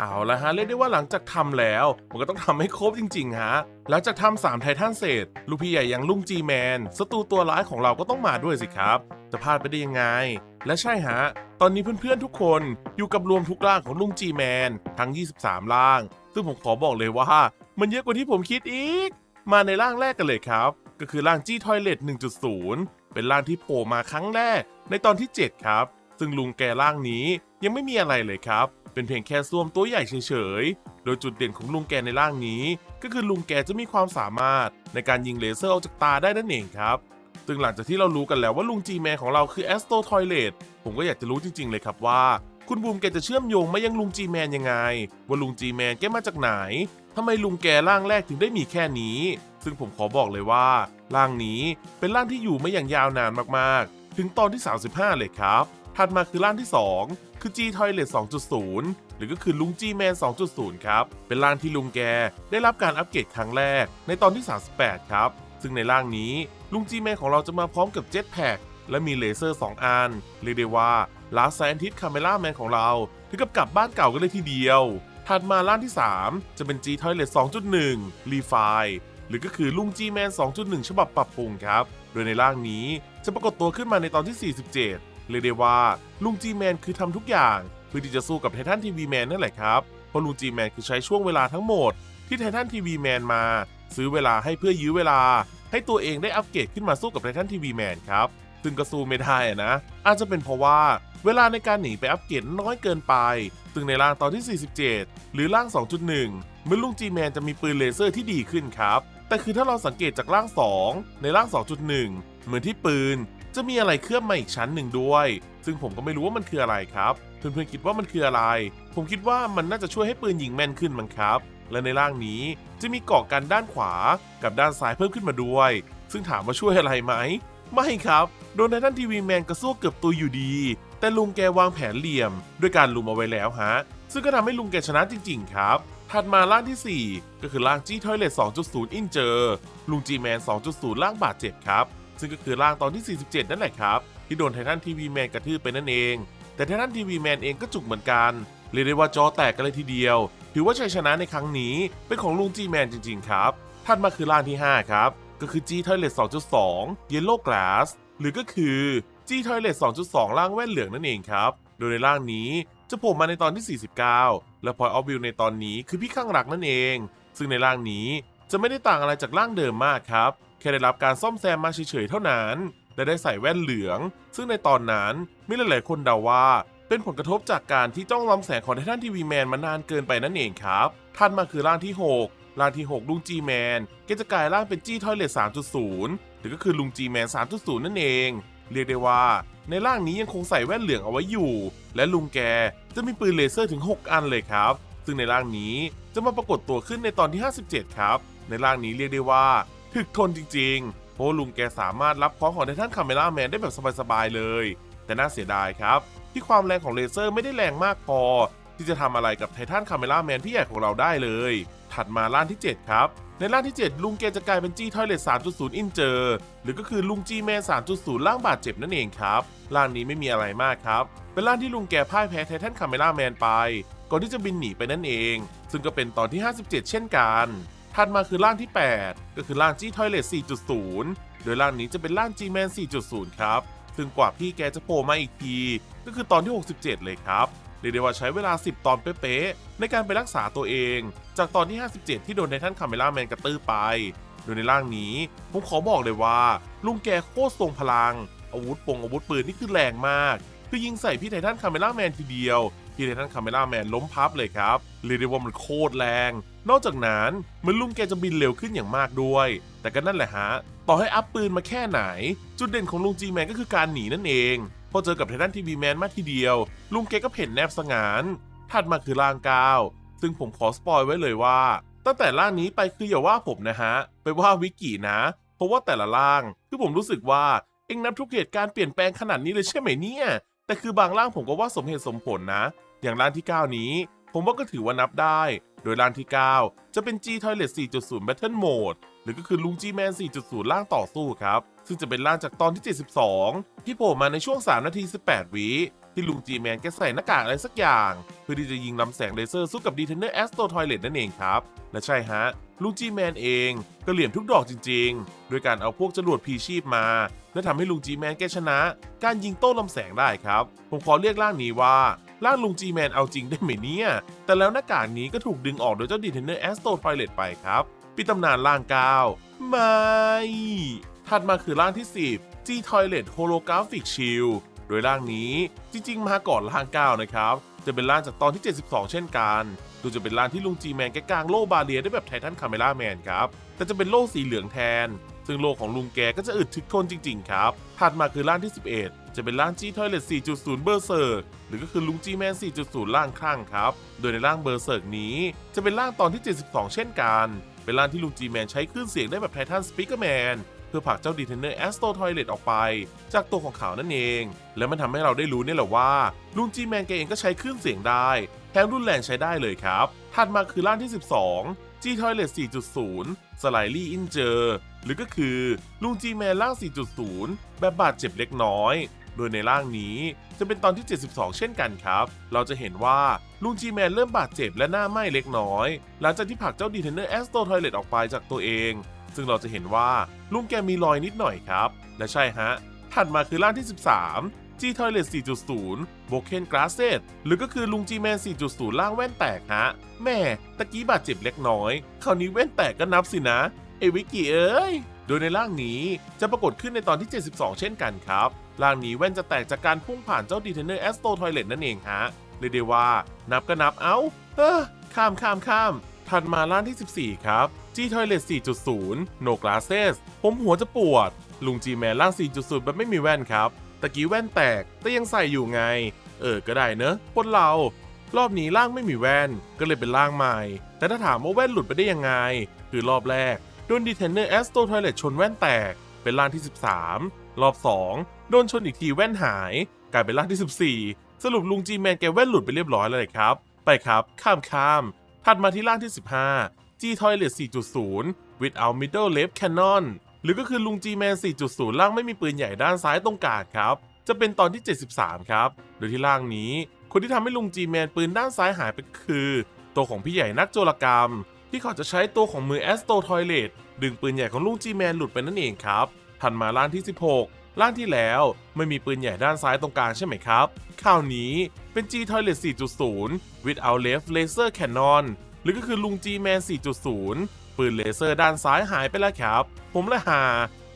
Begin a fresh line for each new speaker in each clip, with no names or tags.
เอาละฮะเรียกได้ว่าหลังจากทำแล้ว มันก็ต้องทำให้ครบจริง ๆ ฮะ หลังจากทำสามไททันเสร็จ ลูกพี่ใหญ่อย่างลุงจีแมนศัตรูตัวร้ายของเราก็ต้องมาด้วยสิครับ จะพลาดไปได้ยังไง และใช่ฮะ ตอนนี้เพื่อนๆทุกคนอยู่กับรวมทุกร่างของลุงจีแมนทั้ง 23 ร่าง ซึ่งผมขอบอกเลยว่า มันเยอะกว่าที่ผมคิดอีก มาในร่างแรกกันเลยครับ ก็คือร่างจี้ทอยเลต1.0 เป็นร่างที่โผล่มาครั้งแรกในตอนที่ 7 ครับ ซึ่งลุงแกร่างนี้ยังไม่มีอะไรเลยครับ เป็นเพียงแค่ส้วมตัวใหญ่เฉยๆ โดยจุดเด่นของลุงแกในร่างนี้ ก็คือลุงแกจะมีความสามารถในการยิงเลเซอร์ออกจากตาได้นั่นเองครับซึ่งหลังจากที่เรารู้กันแล้วว่าลุงจีแมนของเราคือแอสโตทอยเลตผมก็อยากจะรู้จริงๆเลยครับว่า คุณบูมแกจะเชื่อมโยงมายังลุงจีแมนยังไง ว่าลุงจีแมนแกมาจากไหนทำไมลุงแกร่างแรกถึงได้มีแค่นี้ ซึ่งผมขอบอกเลยว่า ร่างนี้เป็นร่างที่อยู่มาอย่างยาวนานมากๆ ถึงตอนที่ 35 เลยครับ ถัดมาคือร่างที่ 2 คือ G Toilet 2.0 หรือก็คือลุง G Man 2.0 ครับ เป็นร่างที่ลุงแกได้รับการอัปเกรดครั้งแรกในตอนที่ 38 ครับ ซึ่งในร่างนี้ลุง G Man ของเราจะมาพร้อมกับเจ็ตแพ็กและมีเลเซอร์ 2 อัน เรียกได้ว่าลาสไซนทิสคาเมล่าแมนของเราถึงกับกลับบ้านเก่ากันเลยทีเดียว ถัดมาร่างที่ 3 จะเป็น G Toilet 2.1 Refine หรือก็คือลุง G Man 2.1 ฉบับปรับปรุงครับ โดยในร่างนี้จะปรากฏตัวขึ้นมาในตอนที่ 47 เรียกได้ว่าลุง G Man คือทำทุกอย่าง เพื่อที่จะสู้กับไททันทีวีแมนนั่นแหละครับ เพราะลุง G Man คือใช้ช่วงเวลาทั้งหมด ที่ไททันทีวีแมนมา ซื้อเวลาให้เพื่อยื้อเวลา ให้ตัวเองได้อัปเกรดขึ้นมาสู้กับไททันทีวีแมนครับซึ่งก็สู้ไม่ได้นะ อาจจะเป็นเพราะว่าเวลาในการหนีไปอัปเกรดน้อยเกินไป ซึ่งในร่างตอนที่ 47 หรือร่าง 2.1 เมื่อลุงจีแมนจะมีปืนเลเซอร์ที่ดีขึ้นครับ แต่คือถ้าเราสังเกตจากร่าง 2 ในร่าง 2.1 เหมือนที่ปืน จะมีอะไรเคลือบมาอีกชั้นหนึ่งด้วย ซึ่งผมก็ไม่รู้ว่ามันคืออะไรครับ เพื่อนๆคิดว่ามันคืออะไร ผมคิดว่ามันน่าจะช่วยให้ปืนยิงแม่นขึ้นมั้งครับ และในร่างนี้จะมีเกาะกันด้านขวากับด้านซ้ายเพิ่มขึ้นมาด้วย ซึ่งถามว่าช่วยอะไรไหม ไม่ครับ โดนไททันทีวีแมนกระสู้เกือบตัวอยู่ดี แต่ลุงแกวางแผนเหลี่ยม ด้วยการลุมเอาไว้แล้วฮะ ซึ่งก็ทำให้ลุงแกชนะจริง ๆ ครับถัดมาร่างทีสี่ 4 ก็คือร่างจี้ทอยเลต2.0 อินเจอร์ลุงจีแมน 2.0ร่างบาดเจ็บครับ ซึ่งก็คือร่างตอนที่ 47 นั่นแหละครับ ที่โดนไททันทีวีแมนกระทืบไปนั่นเอง แต่ไททันทีวีแมนเองก็จุกเหมือนกัน เรียกได้ว่าจอแตกกันเลยทีเดียว ถือว่าชัยชนะในครั้งนี้เป็นของลุงจีแมนจริงๆครับถัดมาคือร่างที่ 5 ครับ ก็คือ G Toilet 2.2 Yellow Glass หรือก็คือ G Toilet 2.2 ร่างแว่นเหลืองนั่นเองครับ โดยในร่างนี้จะโผล่มาในตอนที่ 49 และ Point of View ในตอนนี้คือพี่ข้างรักนั่นเอง ซึ่งในร่างนี้จะไม่ได้ต่างอะไรจากร่างเดิมมากครับ ค่ได้รับการซ่อมแซมมาเฉยๆเท่านั้น และได้ใส่แว่นเหลือง ซึ่งในตอนนั้นมีหลายๆคนเดาว่า เป็นผลกระทบจากการที่จ้องลำแสงของไททันทีวีแมนมานานเกินไปนั่นเองครับถัดมาคือร่างที่ 6 ร่างที่ 6 ลุงจีแมนก็จะกลายร่างเป็นจี้ทอยเลต3.0 หรือก็คือลุงจีแมน 3.0 นั่นเอง เรียกได้ว่า ในร่างนี้ยังคงใส่แว่นเหลืองเอาไว้อยู่ และลุงแกจะมีปืนเลเซอร์ถึง 6 อันเลยครับ ซึ่งในร่างนี้จะมาปรากฏตัวขึ้นในตอนที่ 57 ครับ ในร่างนี้เรียกได้ว่า ถึกทนจริงๆ เพราะลุงแกสามารถรับของของไททันคาเมล่าแมนได้แบบสบายๆเลย แต่น่าเสียดายครับ ที่ความแรงของเลเซอร์ไม่ได้แรงมากพอ ที่จะทำอะไรกับไททันคาเมล่าแมนพี่ใหญ่ของเราได้เลย ถัดมาร่างที่ 7 ครับ ในร่างที่ 7 ลุงแกจะกลายเป็นจี้ทอยเลต3.0 อินเจอร์หรือก็คือลุงจีแมน3.0ร่างบาดเจ็บนั่นเองครับร่างนี้ไม่มีอะไรมากครับ เป็นร่างที่ลุงแกพ่ายแพ้ไททันคาเมล่าแมนไป ก่อนที่จะบินหนีไปนั่นเอง ซึ่งก็เป็นตอนที่ 57 เช่นกัน ถัดมาคือร่างที่ 8 ก็คือร่างจี้ทอยเลต4.0 โดยร่างนี้จะเป็นร่าง G-Man 4.0 ครับ ซึ่งกว่าพี่แกจะโผล่มาอีกที ก็คือตอนที่ 67 เลยครับเรียกได้ว่าใช้เวลา 10 ตอนเป๊ะๆในการไปรักษาตัวเอง จากตอนที่ 57 ที่โดนไททันคาเมล่าแมนกระตื้อไป โดยในร่างนี้ผมขอบอกเลยว่า ลุงแกโคตรทรงพลัง อาวุธปงอาวุธปืนนี่คือแรงมาก คือยิงใส่พี่ไททันคาเมล่าแมนทีเดียว พี่ไททันคาเมล่าแมนล้มพับเลยครับเรียกได้ว่ามันโคตรแรง นอกจากนั้นเหมือนลุงแกจะบินเร็วขึ้นอย่างมากด้วย แต่ก็นั่นแหละฮะ ต่อให้อัพปืนมาแค่ไหน จุดเด่นของลุงจีแมนก็คือการหนีนั่นเอง พอเจอกับไททันทีวีแมนมาทีเดียว ลุงแกก็เพ่นแนบสงานถัดมาคือร่างก้าว ซึ่งผมขอสปอยไว้เลยว่า ตั้งแต่ร่างนี้ไปคืออย่าว่าผมนะฮะ ไปว่าวิกินะ เพราะว่าแต่ละร่างคือผมรู้สึกว่าเอ็งนับทุกเหตุการณ์เปลี่ยนแปลงขนาดนี้เลยใช่ไหมเนี่ย แต่คือบางร่างผมก็ว่าสมเหตุสมผลนะ อย่างร่างที่ 9 นี้ ผมว่าก็ถือว่านับได้ โดยร่างที่ 9 จะเป็น G Toilet 4.0 Battle Mode หรือก็คือลุง G Man 4.0ร่างต่อสู้ครับ ซึ่งจะเป็นร่างจากตอนที่ 72 ที่โผล่มาในช่วง 3 นาที 18 วิที่ลุงจีแมนแกใส่หน้ากากอะไรสักอย่าง เพื่อที่จะยิงลำแสงเลเซอร์สู้กับดีเทนเนอร์แอสโตทอยเลตนั่นเองครับ และใช่ฮะลุงจีแมนเองก็เหลี่ยมทุกดอกจริงๆ โดยการเอาพวกจรวดพีชีพมา และทำให้ลุงจีแมนแกชนะ การยิงโต้ลำแสงได้ครับ ผมขอเรียกร่างนี้ว่า ร่างลุงจีแมนเอาจริงได้ไหมเนี่ย แต่แล้วหน้ากากนี้ก็ถูกดึงออกโดยเจ้าดีเทนเนอร์แอสโตทอยเลตไปครับปิดตำนานร่างเก้าไม่ ถัดมาคือร่างที่ 10 G Toilet Holographic Shield โดยร่างนี้จริง ๆ มาก่อนร่างก้9นะครับ จะเป็นร่างจากตอนที่ 72 เช่นกันดยจะเป็นร่างที่ลุงจีแมนแกกางโล่บาเรียได้แบบไททันคาเมล่าแมนครับ แต่จะเป็นโล่สีเหลืองแทน ซึ่งโล่ของลุงแกก็จะอึดทึกทนจริง ๆ ครับ ถัดมาคือร่างที่ 11 จะเป็นร่าง G Toilet 4.0 เบอร์เซิร์กหรือก็คือลุงจีแมน 4.0 ร่างคลั่งครับ โดยในร่างเบอร์เซิร์กนี้ จะเป็นร่างตอนที่ 72 เช่นกัน เป็นร่างที่ลุงจีแมนใช้คลื่นเสียงได้แบบไททันสปีกเกอร์แมนเพื่อผลักเจ้าดีเทนเนอร์แอสโตทอยเลตออกไป จากตัวของเขานั่นเอง และมันทำให้เราได้รู้เนี่ยแหละว่าลุงจีแมนแกเองก็ใช้คลื่นเสียงได้ แถมรุนแรงใช้ได้เลยครับ ถัดมาคือร่างที่ 12 G Toilet 4.0 Slightly Injure หรือก็คือลุงจีแมนร่าง 4.0 แบบบาดเจ็บเล็กน้อย โดยในร่างนี้จะเป็นตอนที่ 72 เช่นกันครับ เราจะเห็นว่าลุงจีแมนเริ่มบาดเจ็บและหน้าไหม้เล็กน้อย หลังจากที่ผักเจ้าดีเทนเนอร์แอสโตทอยเลตออกไปจากตัวเอง ซึ่งเราจะเห็นว่าลุงแกมีรอยนิดหน่อยครับ และใช่ฮะถัดมาคือร่างที่ 13 G Toilet 4.0 Broken Glasses หรือก็คือลุง G Man 4.0ร่างแว่นแตกฮะ แม่ตะกี้บาดเจ็บเล็กน้อย คราวนี้แว่นแตกก็นับสินะ เอวิกิเอ้ย โดยในร่างนี้จะปรากฏขึ้นในตอนที่ 72 เช่นกันครับ ร่างนี้แว่นจะแตกจากการพุ่งผ่านเจ้าดีเทนเนอร์แอสโตทอยเลตนั่นเองฮะเรียกได้ว่านับก็นับเอ้าเออข้ามข้ามข้ามถัดมาร่างที่ 14 ครับ G Toilet 4.0 No Glasses ผมหัวจะปวด ลุง G Man ร่าง 4.0 แบบไม่มีแว่นครับ ตะกี้แว่นแตกแต่ยังใส่อยู่ไง เออก็ได้เนอะคนเรา รอบนี้ร่างไม่มีแว่นก็เลยเป็นร่างใหม่ แต่ถ้าถามว่าแว่นหลุดไปได้ยังไง คือรอบแรกโดนดีเทนเนอร์แอสโตทอยเลตชนแว่นแตก เป็นร่างที่ 13 รอบ 2 โดนชนอีกทีแว่นหาย กลายเป็นร่างที่ 14 สรุปลุงจีแมนแกแว่นหลุดไปเรียบร้อยแล้วเลยครับ ไปครับ ข้ามข้ามถัดมาที่ร่างที่ 15 G Toilet 4.0 without middle left cannon หรือก็คือลุง G Man 4.0ร่างไม่มีปืนใหญ่ด้านซ้ายตรงกลางครับ จะเป็นตอนที่ 73 ครับ โดยที่ร่างนี้ คนที่ทำให้ลุง G Man ปืนด้านซ้ายหายไปคือ ตัวของพี่ใหญ่นักโจรกรรม ที่เขาจะใช้ตัวของมือ Astro Toilet ดึงปืนใหญ่ของลุง G Man หลุดไปนั่นเองครับถัดมาร่างที่ 16ร่างที่แล้วไม่มีปืนใหญ่ด้านซ้ายตรงกลางใช่ไหมครับคราวนี้เป็น G Toilet 4.0 without left laser cannon หรือก็คือลุง G Man 4.0 ปืนเลเซอร์ด้านซ้ายหายไปแล้วครับ ผมและหา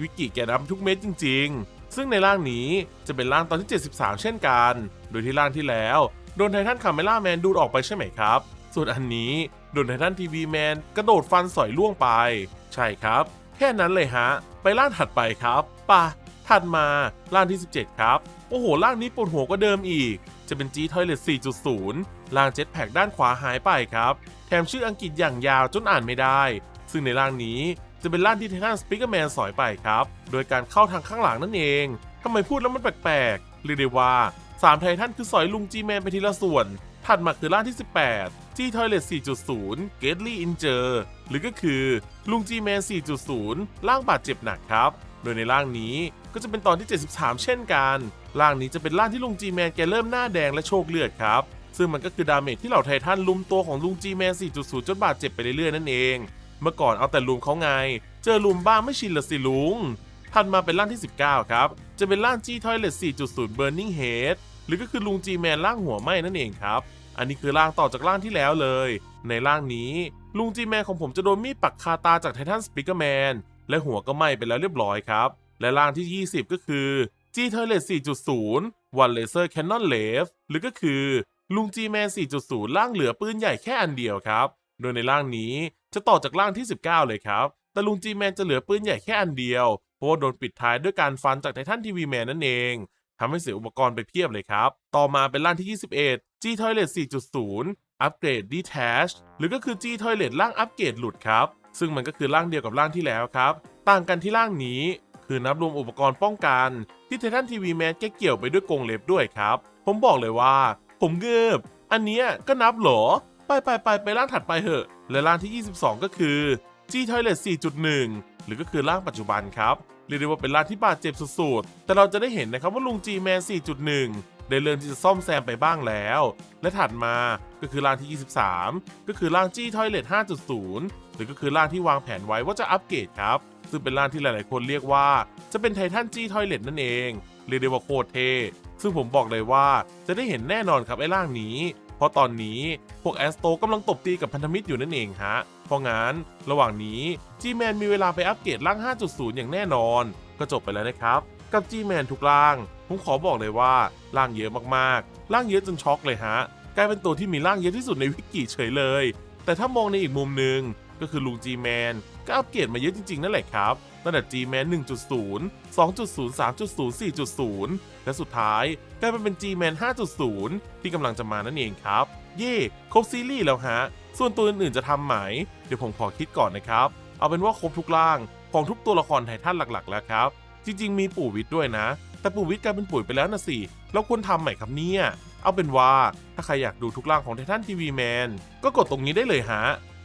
วิกิแกนับทุกเม็ดจริง ๆ ซึ่งในร่างนี้จะเป็นร่างตอนที่ 73 เช่นกัน โดยที่ร่างที่แล้ว โดนไททันคาเมล่าแมนดูดออกไปใช่ไหมครับ ส่วนอันนี้โดนไททันทีวีแมนกระโดดฟันสอยล่วงไป ใช่ครับ แค่นั้นเลยฮะ ไปร่างถัดไปครับป่ะถัดมาร่างที่ 17 ครับ โอ้โหร่างนี้ปวดหัวกว่าเดิมอีก จะเป็น G Toilet 4.0 ร่างเจ็ตแพกด้านขวาหายไปครับ แถมชื่ออังกฤษอย่างยาวจนอ่านไม่ได้ ซึ่งในร่างนี้จะเป็นร่างที่ไททันสปิเกอร์แมนสอยไปครับ โดยการเข้าทางข้างหลังนั่นเองทำไมพูดแล้วมันแปลกๆเรียกได้ว่า 3 ไททันคือสอยลุงจีแมนไปทีละส่วน ถัดมาคือร่างที่ 18 G Toilet 4.0 Gately Injure หรือก็คือลุงจีแมน4.0ร่างบาดเจ็บหนักครับ โดยในร่างนี้ก็จะเป็นตอนที่ 73 เช่นกันร่างนี้จะเป็นร่างที่ลุงจีแมนแกเริ่มหน้าแดงและโชคเลือดครับ ซึ่งมันก็คือดาเมจที่เหล่าไททันลุมตัวของลุงจีแมน4.0 จนบาดเจ็บไปเรื่อยๆนั่นเอง เมื่อก่อนเอาแต่ลุมเขาไง เจอลุมบ้างไม่ชินละสิลุงถัดมาเป็นร่างที่ 19 ครับ จะเป็นร่าง G Toilet 4.0 Burning Head หรือก็คือลุง G Man ร่างหัวไหม้นั่นเองครับ อันนี้คือร่างต่อจากร่างที่แล้วเลย ในร่างนี้ลุง G Man ของผมจะโดนมีดปักคาตาจากไททันสปิเกอร์แมนและหัวก็ไหม้ไปแล้วเรียบร้อยครับ และร่างที่ 20 ก็คือ G Toilet 4.0 One Laser Cannon Left หรือก็คือ ลุง G Man 4.0ร่างเหลือปืนใหญ่แค่อันเดียวครับ โดยในร่างนี้จะต่อจากร่างที่ 19 เลยครับ แต่ลุง G Man จะเหลือปืนใหญ่แค่อันเดียว เพราะโดนปิดท้ายด้วยการฟันจากไททันทีวีแมนนั่นเองทำให้เสียอุปกรณ์ไปเพียบเลยครับ ต่อมาเป็นร่างที่ 21 G Toilet 4.0 อัปเกรด Detach หรือก็คือ G Toilet ร่างอัปเกรดหลุดครับ ซึ่งมันก็คือร่างเดียวกับร่างที่แล้วครับ ต่างกันที่ร่างนี้ คือนับรวมอุปกรณ์ป้องกัน ที่ไททันทีวีแมนแกเกี่ยวไปด้วยกรงเล็บด้วยครับ ผมบอกเลยว่า ผมเงือบอันเนี้ยก็นับหรอ ไปไปไปไปร่างถัดไปเหอะ และร่างที่ 22 ก็คือ G Toilet 4.1 หรือก็คือร่างปัจจุบันครับ เรียกได้ว่าเป็นร่างที่บาดเจ็บสุดๆ แต่เราจะได้เห็นนะครับว่าลุง G Man 4.1 ได้เริ่มที่จะซ่อมแซมไปบ้างแล้ว และถัดมาก็คือร่างที่ 23 ก็คือร่างจี้ทอยเลท5.0 หรือก็คือร่างที่วางแผนไว้ว่าจะอัปเกรดครับซึ่งเป็นร่างที่หลายๆ คนเรียกว่า จะเป็นไททันจี้ทอยเลทนั่นเอง เรียกได้ว่าโคตรเท่ ซึ่งผมบอกเลยว่าจะได้เห็นแน่นอนครับไอ้ร่างนี้ เพราะตอนนี้พวกแอสโตกำลังตบตีกับพันธมิตรอยู่นั่นเองฮะ เพราะงั้นระหว่างนี้ G-Man มีเวลาไปอัปเกรดร่าง 5.0 อย่างแน่นอน ก็จบไปแล้วนะครับ กับ G-Man ทุกร่าง ผมขอบอกเลยว่าร่างเยอะมากๆร่างเยอะจนช็อกเลยฮะกลายเป็นตัวที่มีร่างเยอะที่สุดในวิกิเฉยเลย แต่ถ้ามองในอีกมุมหนึ่งก็คือลุง G-Man ก็อัปเกรดมาเยอะจริงๆนั่นแหละครับ ตั้งแต่ G-Man 1.0 2.0 3.0 4.0 และสุดท้ายกลายมาเป็น G-Man 5.0 ที่กำลังจะมานั่นเองครับ เย่ครบซีรีส์แล้วฮะ ส่วนตัวอื่นๆจะทำไหม เดี๋ยวผมขอคิดก่อนนะครับ เอาเป็นว่าครบทุกร่างของทุกตัวละครไททันหลักๆ แล้วครับ จริงๆ มีปู่วิทย์ด้วยนะ แต่ปู่วิทย์กลายเป็นปุ๋ยไปแล้วนะสิแล้วควรทำใหม่ครับเนี่ยเอาเป็นว่าถ้าใครอยากดูทุกร่างของไททันทีวีแมนก็กดตรงนี้ได้เลยฮะ